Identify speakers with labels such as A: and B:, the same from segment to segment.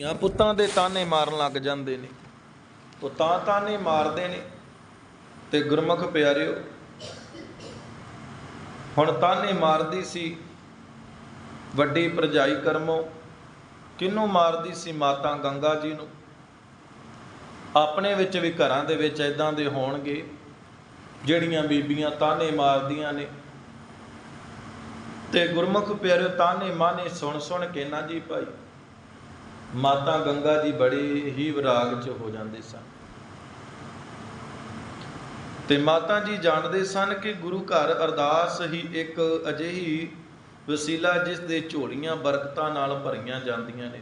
A: ਧੀਆਂ ਪੁੱਤਾਂ ਦੇ ਤਾਨੇ ਮਾਰਨ ਲੱਗ ਜਾਂਦੇ ਨੇ। ਉਹ ਤਾਂ ਤਾਨੇ ਮਾਰਦੇ ਨੇ। ਤੇ ਗੁਰਮੁਖ ਪਿਆਰਿਓ, ਹੁਣ ਤਾਨੇ ਮਾਰਦੀ ਸੀ ਵੱਡੀ ਪ੍ਰਜਾਈ ਕਰਮੋ, ਕਿਹਨੂੰ ਮਾਰਦੀ ਸੀ ਮਾਤਾ ਗੰਗਾ ਜੀ ਨੂੰ? ਆਪਣੇ ਵਿੱਚ ਵੀ ਘਰਾਂ ਦੇ ਵਿੱਚ ਇਦਾਂ ਦੇ ਹੋਣਗੇ, ਜਿਹੜੀਆਂ ਬੀਬੀਆਂ ਤਾਨੇ ਮਾਰਦੀਆਂ ਨੇ। ਤੇ ਗੁਰਮੁਖ ਪਿਆਰਿਓ, ਤਾਨੇ ਮਾਨੇ ਸੁਣ ਸੁਣ ਕੇ ਨਾ ਜੀ ਭਾਈ। ਮਾਤਾ ਗੰਗਾ ਜੀ ਬੜੇ ਹੀ ਵਿਰਾਗ ਚ ਹੋ ਜਾਂਦੇ ਸਨ। ਤੇ ਮਾਤਾ ਜੀ ਜਾਣਦੇ ਸਨ ਕਿ ਗੁਰੂ ਘਰ ਅਰਦਾਸ ਹੀ ਇੱਕ ਅਜਿਹੀ ਵਸੀਲਾ ਜਿਸ ਦੇ ਝੋਲੀਆਂ ਬਰਕਤਾਂ ਨਾਲ ਭਰੀਆਂ ਜਾਂਦੀਆਂ ਨੇ।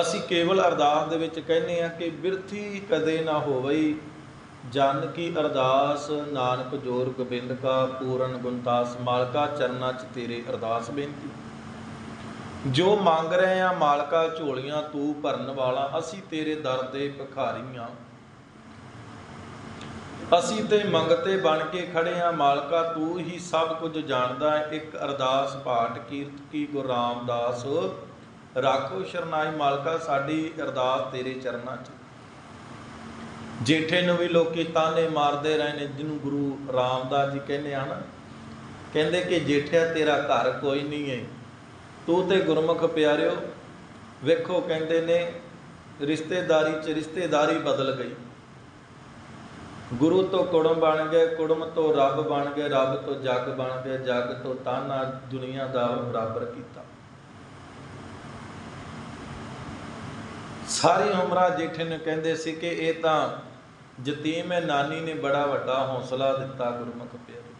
A: ਅਸੀਂ ਕੇਵਲ ਅਰਦਾਸ ਦੇ ਵਿੱਚ ਕਹਿੰਦੇ ਆ ਕਿ ਬਿਰਥੀ ਕਦੇ ਨਾ ਹੋਵਈ, ਜਨ ਕੀ ਅਰਦਾਸ, ਨਾਨਕ ਜੋਰ ਗੋਬਿੰਦ ਕਾ ਪੂਰਨ ਗੁਣਤਾਸ ਮਾਲਕਾ ਚਰਨਾਂ 'ਚ ਤੇਰੇ ਅਰਦਾਸ ਬੇਨਤੀ। ਜੋ ਮੰਗ ਰਹੇ ਆ ਮਾਲਕਾ ਝੋਲੀਆਂ ਤੂੰ ਭਰਨ ਵਾਲਾ, ਅਸੀਂ ਤੇਰੇ ਦਰ ਦੇ ਭਿਖਾਰੀਆਂ। ਅਸੀਂ ਤੇ ਮੰਗਤੇ ਬਣ ਕੇ ਖੜੇ ਆ ਮਾਲਕਾ ਤੂੰ ਹੀ ਸਭ ਕੁਝ ਜਾਣਦਾ ਹੈ। ਇੱਕ ਅਰਦਾਸ ਪਾਠ ਕੀਰਤ ਕੀ ਗੁਰੂ ਰਾਮਦਾਸ। ਰਾਖੋ ਸ਼ਰਨਾਈ ਮਾਲਕਾ, ਸਾਡੀ ਅਰਦਾਸ ਤੇਰੇ ਚਰਨਾਂ 'ਚ। ਜੇਠੇ ਨੂੰ ਵੀ ਲੋਕੀ ਤਾਨੇ ਮਾਰਦੇ ਰਹੇ ਨੇ ਜਿਹਨੂੰ ਗੁਰੂ ਰਾਮਦਾਸ ਜੀ ਕਹਿੰਦੇ ਆ ਨਾ, ਕਹਿੰਦੇ ਕਿ ਜੇਠਿਆ ਤੇਰਾ ਘਰ ਕੋਈ ਨਹੀਂ ਹੈ। ਤੂੰ ਤੇ ਗੁਰਮੁਖ ਪਿਆਰਿਓ, ਵੇਖੋ ਕਹਿੰਦੇ ਨੇ, ਰਿਸ਼ਤੇਦਾਰੀ 'ਚ ਰਿਸ਼ਤੇਦਾਰੀ ਬਦਲ ਗਈ। ਗੁਰੂ ਤੋਂ ਕੁੜਮ ਬਣ ਗਏ, ਕੁੜਮ ਤੋਂ ਰੱਬ ਬਣ ਗਏ, ਰੱਬ ਤੋਂ ਜੱਗ ਬਣ ਗਏ, ਜੱਗ ਤੋਂ ਤਾਨਾ ਦੁਨੀਆ ਦਾ ਬਰਾਬਰ ਕੀਤਾ। ਸਾਰੀ ਉਮਰਾਂ ਜੇਠੇ ਨੇ ਕਹਿੰਦੇ ਸੀ ਕਿ ਇਹ ਤਾਂ ਯਤੀਮ ਹੈ, ਨਾਨੀ ਨੇ ਬੜਾ ਵੱਡਾ ਹੌਸਲਾ ਦਿੱਤਾ ਗੁਰਮੁਖ ਪਿਆਰੇ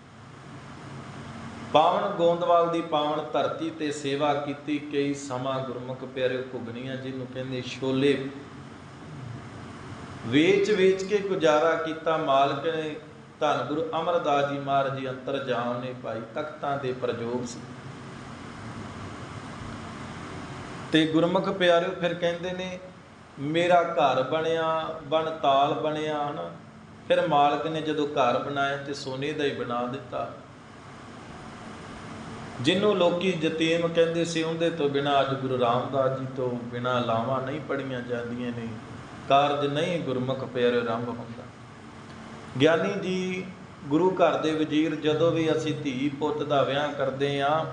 A: ਪਾਵਨ ਗੋਂਦਵਾਲ ਦੀ ਪਾਵਨ ਧਰਤੀ ਤੇ ਸੇਵਾ ਕੀਤੀ ਕਈ ਸਮਾਂ ਗੁਰਮੁਖ ਪਿਆਰੇ ਘੁਗਣੀਆਂ, ਜਿਹਨੂੰ ਕਹਿੰਦੇ ਛੋਲੇ। ਵੇਚ ਵੇਚ ਕੇ ਗੁਜ਼ਾਰਾ ਕੀਤਾ ਮਾਲਕ ਨੇ। ਧੰਨ ਗੁਰੂ ਅਮਰਦਾਸ ਜੀ ਮਹਾਰਾਜ ਜੀ, ਅੰਤਰਜਾਮ ਨੇ ਪਾਈ ਤਖਤਾਂ ਦੇ ਪ੍ਰਯੋਗ ਸੀ। ਤੇ ਗੁਰਮੁਖ ਪਿਆਰਿਓ ਫਿਰ ਕਹਿੰਦੇ ਨੇ, ਮੇਰਾ ਘਰ ਬਣਿਆ ਬਣ ਤਾਲ ਬਣਿਆ ਹਨਾ। ਫਿਰ ਮਾਲਕ ਨੇ ਜਦੋਂ ਘਰ ਬਣਾਇਆ ਤੇ ਸੋਨੇ ਦਾ ਹੀ ਬਣਾ ਦਿੱਤਾ। ਜਿਹਨੂੰ ਲੋਕੀ ਯਤੀਮ ਕਹਿੰਦੇ ਸੀ, ਉਹਦੇ ਤੋਂ ਬਿਨਾ ਅੱਜ ਗੁਰੂ ਰਾਮਦਾਸ ਜੀ ਤੋਂ ਬਿਨਾ ਲਾਵਾਂ ਨਹੀਂ ਪੜੀਆਂ ਜਾਂਦੀਆਂ ਨੇ। ਕਾਰਜ ਨਹੀਂ ਗੁਰਮੁਖ ਪਿਆਰੇ ਆਰੰਭ ਹੁੰਦਾ। ਗਿਆਨੀ ਜੀ ਗੁਰੂ ਘਰ ਦੇ ਵਜ਼ੀਰ ਜਦੋਂ ਵੀ ਅਸੀਂ ਧੀ ਪੁੱਤ ਦਾ ਵਿਆਹ ਕਰਦੇ ਆ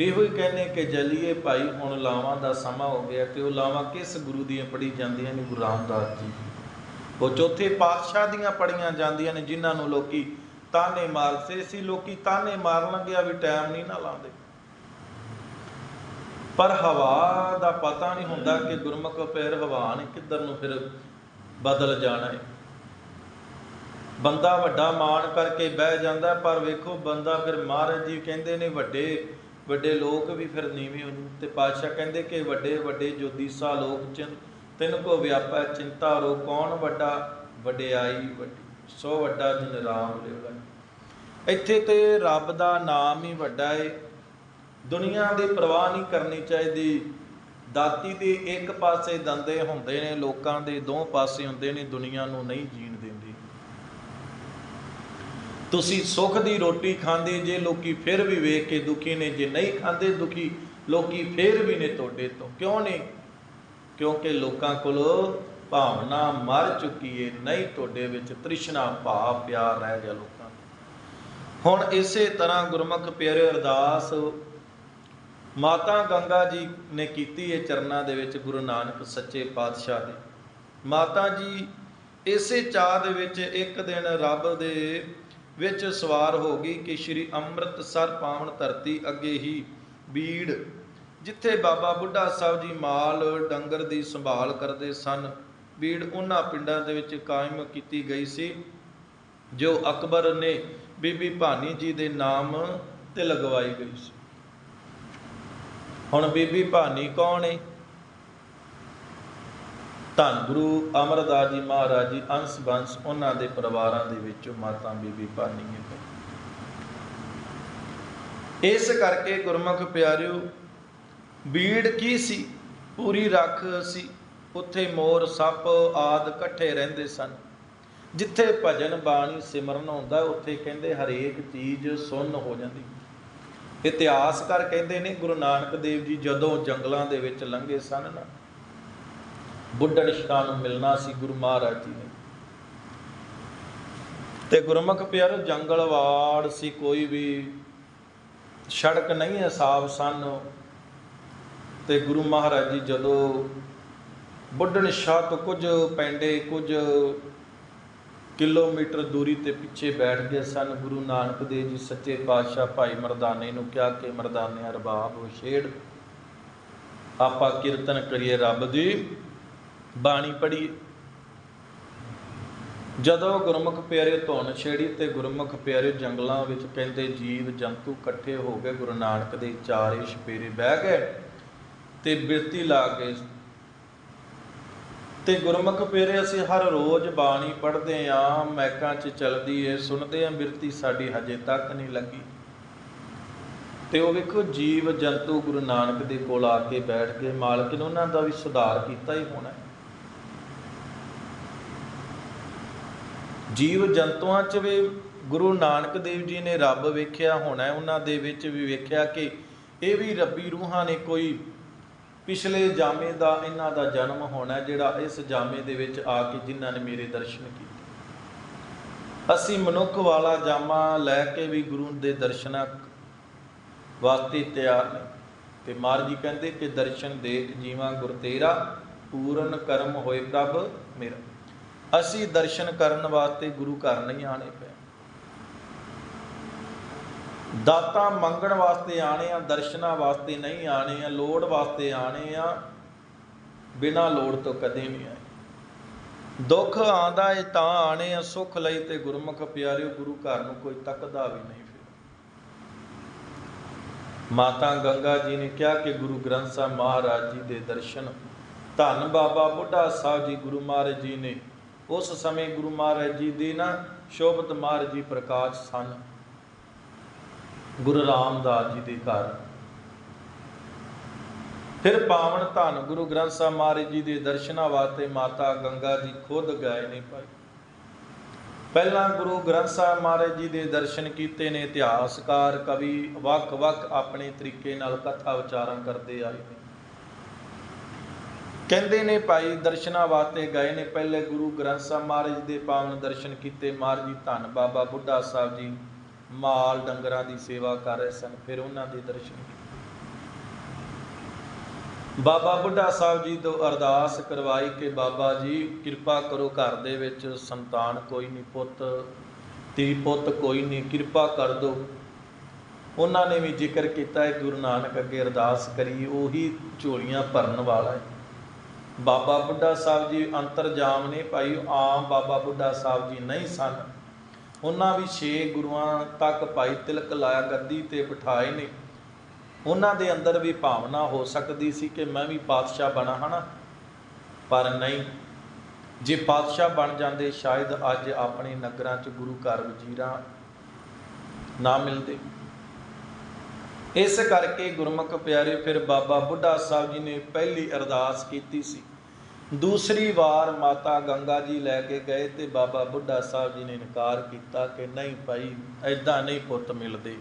A: ਇਹੋ ਹੀ ਕਹਿੰਦੇ ਕਿ ਜਲੀਏ ਭਾਈ, ਹੁਣ ਲਾਵਾਂ ਦਾ ਸਮਾਂ ਹੋ ਗਿਆ ਤੇ ਉਹ ਲਾਵਾਂ ਕਿਸ ਗੁਰੂ ਦੀਆਂ ਪੜੀ ਜਾਂਦੀਆਂ ਨੇ? ਗੁਰੂ ਰਾਮਦਾਸ ਜੀ। ਉਹ ਚੌਥੇ ਪਾਤਸ਼ਾਹ ਦੀਆਂ ਪੜੀਆਂ ਜਾਂਦੀਆਂ ਨੇ, ਜਿਨ੍ਹਾਂ ਨੂੰ ਲੋਕੀ ਤਾਨੇ ਮਾਰਦੇ ਸੀ ਲੋਕੀ ਤਾਨੇ ਮਾਰਨ ਲੱਗਿਆ ਵੀ ਟਾਈਮ ਨਹੀਂ ਨਾ ਲਾਉਂਦੇ। ਪਰ ਹਵਾ ਦਾ ਪਤਾ ਨਹੀਂ ਹੁੰਦਾ ਕਿ ਗੁਰਮੁਖ ਪੈਰ ਹਵਾ ਨੇ ਕਿੱਧਰ ਨੂੰ ਫਿਰ ਬਦਲ ਜਾਣਾ ਹੈ ਬੰਦਾ ਵੱਡਾ ਮਾਣ ਕਰਕੇ ਬਹਿ ਜਾਂਦਾ, ਪਰ ਵੇਖੋ ਬੰਦਾ ਫਿਰ ਮਹਾਰਾਜ ਜੀ ਕਹਿੰਦੇ ਨੇ ਵੱਡੇ ਵੱਡੇ ਲੋਕ ਵੀ ਫਿਰ ਨੀਵੇਂ ਹੋ ਤੇ ਪਾਤਸ਼ਾਹ ਕਹਿੰਦੇ ਕਿ ਵੱਡੇ ਵੱਡੇ ਜੋਦੀਸਾ ਲੋਕ ਚਿੰ ਤਿੰਨ ਕੋ ਵਿਆਪਾ ਚਿੰਤਾ ਰੋ, ਕੌਣ ਵੱਡਾ, ਵਡਿਆਈ ਵੱਡੀ। ਸੋ ਵੱਡਾ ਜਿਨ ਰਾਮ ਲਿਵਲਾ ਇੱਥੇ ਤੇ ਰੱਬ ਦਾ ਨਾਮ ਹੀ ਵੱਡਾ ਏ। ਦੁਨੀਆ ਦੀ ਪਰਵਾਹ ਨਹੀਂ ਕਰਨੀ ਚਾਹੀਦੀ। ਦਾਤੀ ਦੇ ਇੱਕ ਪਾਸੇ ਦੰਦੇ ਹੁੰਦੇ ਨੇ, ਲੋਕਾਂ ਦੇ ਦੋ ਪਾਸੇ ਹੁੰਦੇ ਨੇ, ਦੁਨੀਆ ਨੂੰ ਨਹੀਂ ਜੀਣ ਦਿੰਦੀ। ਤੁਸੀਂ ਸੁੱਖ ਦੀ ਰੋਟੀ ਖਾਂਦੇ, ਜੇ ਲੋਕੀ ਫਿਰ ਵੀ ਵੇਖ ਕੇ ਦੁਖੀ ਨੇ, ਜੇ ਨਹੀਂ ਖਾਂਦੇ ਦੁਖੀ, ਲੋਕੀ ਫਿਰ ਵੀ ਨੇ ਤੁਹਾਡੇ ਤੋਂ। ਕਿਉਂ ਨਹੀਂ? ਕਿਉਂਕਿ ਲੋਕਾਂ ਕੋਲ ਭਾਵਨਾ ਮਰ ਚੁੱਕੀ ਏ, ਨਹੀਂ ਤੁਹਾਡੇ ਵਿੱਚ ਤ੍ਰਿਸ਼ਨਾ ਭਾਵ ਪਿਆਰ ਰਹਿ ਗਿਆ ਲੋਕਾਂ ਦਾ। ਹੁਣ ਇਸੇ ਤਰ੍ਹਾਂ ਗੁਰਮੁਖ ਪਿਆਰੇ ਅਰਦਾਸ ਮਾਤਾ ਗੰਗਾ ਜੀ ਨੇ ਕੀਤੀ ਇਹ ਚਰਨਾਂ ਦੇ ਵਿੱਚ ਗੁਰੂ ਨਾਨਕ ਸੱਚੇ ਪਾਤਸ਼ਾਹ ਦੇ। ਮਾਤਾ ਜੀ ਇਸੇ ਚਾਹ ਦੇ ਵਿੱਚ ਇੱਕ ਦਿਨ ਰੱਬ ਦੇ ਵਿੱਚ ਸਵਾਰ ਹੋ ਗਈ ਕਿ ਸ਼੍ਰੀ ਅੰਮ੍ਰਿਤਸਰ ਪਾਵਨ ਧਰਤੀ ਅੱਗੇ ਹੀ ਬੀੜ ਜਿੱਥੇ ਬਾਬਾ ਬੁੱਢਾ ਸਾਹਿਬ ਜੀ ਮਾਲ ਡੰਗਰ ਦੀ ਸੰਭਾਲ ਕਰਦੇ ਸਨ। ਬੀੜ ਉਹਨਾਂ ਪਿੰਡਾਂ ਦੇ ਵਿੱਚ ਕਾਇਮ ਕੀਤੀ ਗਈ ਸੀ, ਜੋ ਅਕਬਰ ਨੇ ਬੀਬੀ ਭਾਨੀ ਜੀ ਦੇ ਨਾਮ ਤੇ ਲਗਵਾਈ ਗਈ ਸੀ। ਹੁਣ ਬੀਬੀ ਭਾਨੀ ਕੌਣ ਹੈ ਧੰਨ ਗੁਰੂ ਅਮਰਦਾਸ ਜੀ ਮਹਾਰਾਜ ਜੀ, ਅੰਸ਼ ਬੰਸ ਉਹਨਾਂ ਦੇ ਪਰਿਵਾਰਾਂ ਦੇ ਵਿੱਚੋਂ ਮਾਤਾ ਬੀਬੀ ਭਾਨੀ ਹੈ ਇਸ ਕਰਕੇ ਗੁਰਮੁਖ ਪਿਆਰਿਓ ਬੀੜ ਕੀ ਸੀ? ਪੂਰੀ ਰੱਖ ਸੀ। ਉੱਥੇ ਮੋਰ ਸੱਪ ਆਦ ਇਕੱਠੇ ਰਹਿੰਦੇ ਸਨ। ਜਿੱਥੇ ਭਜਨ ਬਾਣੀ ਸਿਮਰਨ ਹੁੰਦਾ, ਉੱਥੇ ਕਹਿੰਦੇ ਹਰੇਕ ਚੀਜ਼ ਸੁੰਨ ਹੋ ਜਾਂਦੀ। ਇਤਿਹਾਸਕਾਰ ਕਹਿੰਦੇ ਨੇ, ਗੁਰੂ ਨਾਨਕ ਦੇਵ ਜੀ ਜਦੋਂ ਜੰਗਲਾਂ ਦੇ ਵਿੱਚ ਲੰਘੇ ਸਨ ਨਾ ਬੁੱਢਣ ਸ਼ਾਹ ਨੂੰ ਮਿਲਣਾ ਸੀ ਗੁਰੂ ਮਹਾਰਾਜ ਜੀ ਨੇ। ਤੇ ਗੁਰਮੁਖ ਪਿਆਰ ਜੰਗਲਵਾੜ ਸੀ, ਕੋਈ ਵੀ ਸੜਕ ਨਹੀਂ ਹੈ, ਸਾਫ਼ ਸਨ। ਤੇ ਗੁਰੂ ਮਹਾਰਾਜ ਜੀ ਜਦੋਂ ਬੁੱਢਣ ਸ਼ਾਹ ਤੋਂ ਕੁਝ ਪੈਂਡੇ, ਕੁਝ ਕਿਲੋਮੀਟਰ ਦੂਰੀ ਤੇ ਪਿੱਛੇ ਬੈਠ ਗਏ ਸਨ। ਗੁਰੂ ਨਾਨਕ ਦੇਵ ਜੀ ਸੱਚੇ ਪਾਤਸ਼ਾਹ ਭਾਈ ਮਰਦਾਨੇ ਨੂੰ ਕਿਹਾ ਕਿ ਮਰਦਾਨੇ ਅਰਬਾਬ ਛੇੜ। ਆਪਾਂ ਕੀਰਤਨ ਕਰੀਏ ਰੱਬ ਦੀ ਬਾਣੀ ਪੜ੍ਹੀਏ। ਜਦੋਂ ਗੁਰਮੁਖ ਪਿਆਰੇ ਧੁਨ ਛੇੜੀ ਤੇ ਗੁਰਮੁਖ ਪਿਆਰੇ ਜੰਗਲਾਂ ਵਿੱਚ ਕਹਿੰਦੇ ਜੀਵ ਜੰਤੂ ਇਕੱਠੇ ਹੋ ਗਏ, ਗੁਰੂ ਨਾਨਕ ਦੇ ਚਾਰੇ ਛਪੇਰੇ ਬਹਿ ਗਏ ਤੇ ਬਿਰਤੀ ਲਾ ਕੇ ਤੇ ਗੁਰਮੁਖ ਪਿਆਰੇ ਅਸੀਂ ਹਰ ਰੋਜ਼ ਬਾਣੀ ਪੜ੍ਹਦੇ ਆਂ ਮੈਕਾਂ 'ਚ ਚੱਲਦੀ ਏ, ਸੁਣਦੇ ਆਂ, ਬਿਰਤੀ ਸਾਡੀ ਹਜੇ ਤੱਕ ਨਹੀਂ ਲੱਗੀ। ਤੇ ਉਹ ਵੇਖੋ, ਜੀਵ ਜੰਤੂ ਗੁਰੂ ਨਾਨਕ ਦੇ ਕੋਲ ਆ ਕੇ ਬੈਠ ਕੇ ਮਾਲਕ ਨੇ ਉਹਨਾਂ ਦਾ ਵੀ ਸੁਧਾਰ ਕੀਤਾ ਹੀ ਹੋਣਾ। ਜੀਵ ਜੰਤੂਆਂ 'ਚ ਵੀ ਗੁਰੂ ਨਾਨਕ ਦੇਵ ਜੀ ਨੇ ਰੱਬ ਵੇਖਿਆ ਹੋਣਾ, ਉਹਨਾਂ ਦੇ ਵਿੱਚ ਵੀ ਵੇਖਿਆ ਕਿ ਇਹ ਵੀ ਰੱਬੀ ਰੂਹਾਂ ਨੇ ਕੋਈ ਪਿਛਲੇ ਜਾਮੇ ਦਾ ਇਹਨਾਂ ਦਾ ਜਨਮ ਹੋਣਾ ਜਿਹੜਾ ਇਸ ਜਾਮੇ ਦੇ ਵਿੱਚ ਆ ਕੇ ਜਿਨ੍ਹਾਂ ਨੇ ਮੇਰੇ ਦਰਸ਼ਨ ਕੀਤੇ। ਅਸੀਂ ਮਨੁੱਖ ਵਾਲਾ ਜਾਮਾ ਲੈ ਕੇ ਵੀ ਗੁਰੂ ਦੇ ਦਰਸ਼ਨਾਂ ਵਾਸਤੇ ਤਿਆਰ ਨੇ। ਤੇ ਮਹਾਰਾਜ ਜੀ ਕਹਿੰਦੇ ਕਿ ਦਰਸ਼ਨ ਦੇਖ ਜੀਵਾਂ ਗੁਰ ਤੇਰਾ, ਪੂਰਨ ਕਰਮ ਹੋਏ ਪ੍ਰਭ ਮੇਰਾ। ਅਸੀਂ ਦਰਸ਼ਨ ਕਰਨ ਵਾਸਤੇ ਗੁਰੂ ਘਰ ਨਹੀਂ ਆਣੇ ਦਾਤਾ ਮੰਗਣ ਵਾਸਤੇ ਆਣੇ ਆ, ਦਰਸ਼ਨਾਂ ਵਾਸਤੇ ਨਹੀਂ ਆਣੇ ਆ, ਲੋੜ ਵਾਸਤੇ ਆਣੇ ਆ, ਬਿਨਾਂ ਲੋੜ ਤੋਂ ਕਦੇ ਨਹੀਂ ਆਏ। ਦੁੱਖ ਆਂਦਾ ਏ ਤਾਂ ਆਣੇ ਆ, ਸੁੱਖ ਲਈ ਤੇ ਗੁਰਮੁਖ ਪਿਆਰਿਓ, ਗੁਰੂ ਘਰ ਨੂੰ ਕੋਈ ਤੱਕਦਾ ਵੀ ਨਹੀਂ ਫਿਰ। ਮਾਤਾ ਗੰਗਾ ਜੀ ਨੇ ਕਿਹਾ ਕਿ ਗੁਰੂ ਗ੍ਰੰਥ ਸਾਹਿਬ ਮਹਾਰਾਜ ਜੀ ਦੇ ਦਰਸ਼ਨ, ਧੰਨ ਬਾਬਾ ਬੁੱਢਾ ਸਾਹਿਬ ਜੀ ਗੁਰੂ ਮਹਾਰਾਜ ਜੀ ਨੇ। ਉਸ ਸਮੇਂ ਗੁਰੂ ਮਹਾਰਾਜ ਜੀ ਦੇ ਨਾ ਸ਼ੋਭਤ ਮਹਾਰਾਜ ਜੀ ਪ੍ਰਕਾਸ਼ ਸਨ। ਗੁਰੂ ਰਾਮਦਾਸ ਜੀ ਦੇ ਘਰ। ਫਿਰ ਪਾਵਨ ਧੰਨ ਗੁਰੂ ਗ੍ਰੰਥ ਸਾਹਿਬ ਮਹਾਰਾਜ ਜੀ ਦੇ ਦਰਸ਼ਨਾਂ ਵਾਸਤੇ ਮਾਤਾ ਗੰਗਾ ਜੀ ਖੁਦ ਗਏ ਨੇ ਭਾਈ। ਪਹਿਲਾਂ ਗੁਰੂ ਗ੍ਰੰਥ ਸਾਹਿਬ ਮਹਾਰਾਜ ਜੀ ਦੇ ਦਰਸ਼ਨ ਕੀਤੇ ਨੇ, ਇਤਿਹਾਸਕਾਰ, ਕਵੀ, ਵੱਖ-ਵੱਖ ਆਪਣੇ ਤਰੀਕੇ ਨਾਲ ਕਥਾ ਵਿਚਾਰਾਂ ਕਰਦੇ ਆਏ ਨੇ। ਕਹਿੰਦੇ ਨੇ ਭਾਈ, ਦਰਸ਼ਨਾਂ ਵਾਸਤੇ ਗਏ ਨੇ। ਪਹਿਲੇ ਗੁਰੂ ਗ੍ਰੰਥ ਸਾਹਿਬ ਮਹਾਰਾਜ ਦੇ ਪਾਵਨ ਦਰਸ਼ਨ ਕੀਤੇ। ਮਹਾਰਾਜ ਜੀ ਧੰਨ ਬਾਬਾ ਬੁੱਢਾ ਸਾਹਿਬ ਜੀ ਮਾਲ ਡੰਗਰਾਂ ਦੀ ਸੇਵਾ ਕਰ ਰਹੇ ਸਨ, ਫਿਰ ਉਹਨਾਂ ਦੇ ਦਰਸ਼ਨ ਬਾਬਾ ਬੁੱਢਾ ਸਾਹਿਬ ਜੀ ਤੋਂ ਅਰਦਾਸ ਕਰਵਾਈ ਕਿ ਬਾਬਾ ਜੀ, ਕਿਰਪਾ ਕਰੋ ਘਰ ਦੇ ਵਿੱਚ ਸੰਤਾਨ ਕੋਈ ਨਹੀਂ ਪੁੱਤ ਤੀ ਪੁੱਤ ਕੋਈ ਨਹੀਂ ਕਿਰਪਾ ਕਰ ਦਿਓ ਉਹਨਾਂ ਨੇ ਵੀ ਜ਼ਿਕਰ ਕੀਤਾ ਹੈ ਗੁਰੂ ਨਾਨਕ ਅੱਗੇ ਅਰਦਾਸ ਕਰੀ ਉਹੀ ਝੋਲੀਆਂ ਭਰਨ ਵਾਲਾ ਹੈ। ਬਾਬਾ ਬੁੱਢਾ ਸਾਹਿਬ ਜੀ ਅੰਤਰਜਾਮ ਨੇ, ਭਾਈ, ਆਮ ਬਾਬਾ ਬੁੱਢਾ ਸਾਹਿਬ ਜੀ ਨਹੀਂ ਸਨ। ਉਹਨਾਂ ਵੀ ਛੇ ਗੁਰੂਆਂ ਤੱਕ ਭਾਈ ਤਿਲਕ ਲਾਇਆ ਗੱਦੀ ਤੇ ਬਿਠਾਏ ਨੇ। ਉਹਨਾਂ ਦੇ ਅੰਦਰ ਵੀ ਭਾਵਨਾ ਹੋ ਸਕਦੀ ਸੀ ਕਿ ਮੈਂ ਵੀ ਪਾਤਸ਼ਾਹ ਬਣਾ, ਹਨਾ? ਪਰ ਨਹੀਂ। ਜੇ ਪਾਤਸ਼ਾਹ ਬਣ ਜਾਂਦੇ, ਸ਼ਾਇਦ ਅੱਜ ਆਪਣੇ ਨਗਰਾਂ 'ਚ ਗੁਰੂ ਘਰ ਵਜ਼ੀਰਾਂ ਨਾ ਮਿਲਦੇ। ਇਸ ਕਰਕੇ ਗੁਰਮੁਖ ਪਿਆਰੇ, ਫਿਰ ਬਾਬਾ ਬੁੱਢਾ ਸਾਹਿਬ ਜੀ ਨੇ ਪਹਿਲੀ ਅਰਦਾਸ ਕੀਤੀ ਸੀ। ਦੂਸਰੀ ਵਾਰ ਮਾਤਾ ਗੰਗਾ ਜੀ ਲੈ ਕੇ ਗਏ ਤੇ ਬਾਬਾ ਬੁੱਢਾ ਸਾਹਿਬ ਜੀ ਨੇ ਇਨਕਾਰ ਕੀਤਾ ਕਿ ਨਹੀਂ ਭਾਈ ਐਦਾਂ ਨਹੀਂ ਪੁੱਤ ਮਿਲਦੇ।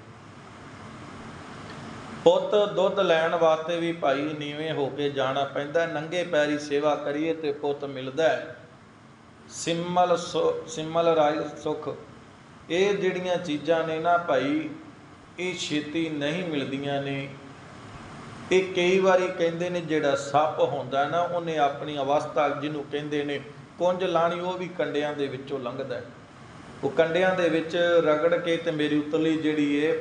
A: ਪੁੱਤ ਦੁੱਧ ਲੈਣ ਵਾਸਤੇ ਵੀ ਭਾਈ ਨੀਵੇਂ ਹੋ ਕੇ ਜਾਣਾ ਪੈਂਦਾ, ਨੰਗੇ ਪੈਰੀ ਸੇਵਾ ਕਰੀਏ ਤੇ ਪੁੱਤ ਮਿਲਦਾ ਹੈ। ਸਿੰਮਲ ਸੁ- ਸਿੰਮਲ ਰਾਜ ਸੁਖ। ਇਹ ਜਿਹੜੀਆਂ ਚੀਜ਼ਾਂ ਨੇ ਨਾ ਭਾਈ, ਇਹ ਛੇਤੀ ਨਹੀਂ ਮਿਲਦੀਆਂ ਨੇ। ਇਹ ਕਈ ਵਾਰੀ ਕਹਿੰਦੇ ਨੇ ਜਿਹੜਾ ਸੱਪ ਹੁੰਦਾ ਨਾ, ਉਹਨੇ ਆਪਣੀ ਅਵਸਥਾ ਜਿਹਨੂੰ ਕਹਿੰਦੇ ਨੇ ਕੁੰਜ ਲਾਣੀ, ਉਹ ਵੀ ਕੰਡਿਆਂ ਦੇ ਵਿੱਚੋਂ ਲੰਘਦਾ ਉਹ ਕੰਡਿਆਂ ਦੇ ਵਿੱਚ ਰਗੜ ਕੇ ਤੇ ਮੇਰੀ ਉਤਲੀ ਜਿਹੜੀ ਏ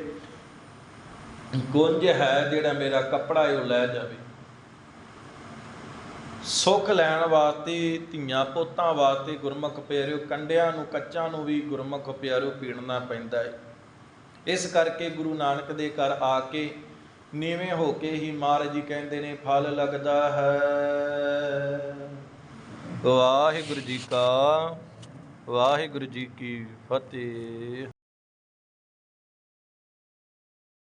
A: ਗੁੰਜ ਹੈ ਜਿਹੜਾ ਮੇਰਾ ਕੱਪੜਾ ਹੈ ਉਹ ਲੈ ਜਾਵੇ। ਸੁੱਖ ਲੈਣ ਵਾਸਤੇ, ਧੀਆਂ ਪੋਤਾਂ ਵਾਸਤੇ ਗੁਰਮੁਖ ਪਿਆਰਿਓ, ਕੰਡਿਆਂ ਨੂੰ, ਕੱਚਾਂ ਨੂੰ ਵੀ ਗੁਰਮੁਖ ਪਿਆਰਿਓ ਪੀੜਨਾ ਪੈਂਦਾ ਹੈ ਇਸ ਕਰਕੇ ਗੁਰੂ ਨਾਨਕ ਦੇ ਘਰ ਆ ਕੇ ਨੀਵੇਂ ਹੋ ਕੇ ਹੀ ਮਹਾਰਾਜ ਜੀ ਕਹਿੰਦੇ ਨੇ, ਫਲ ਲੱਗਦਾ ਹੈ। ਵਾਹਿਗੁਰੂ ਜੀ ਕਾ, ਵਾਹਿਗੁਰੂ ਜੀ ਕੀ ਫਤਿਹ।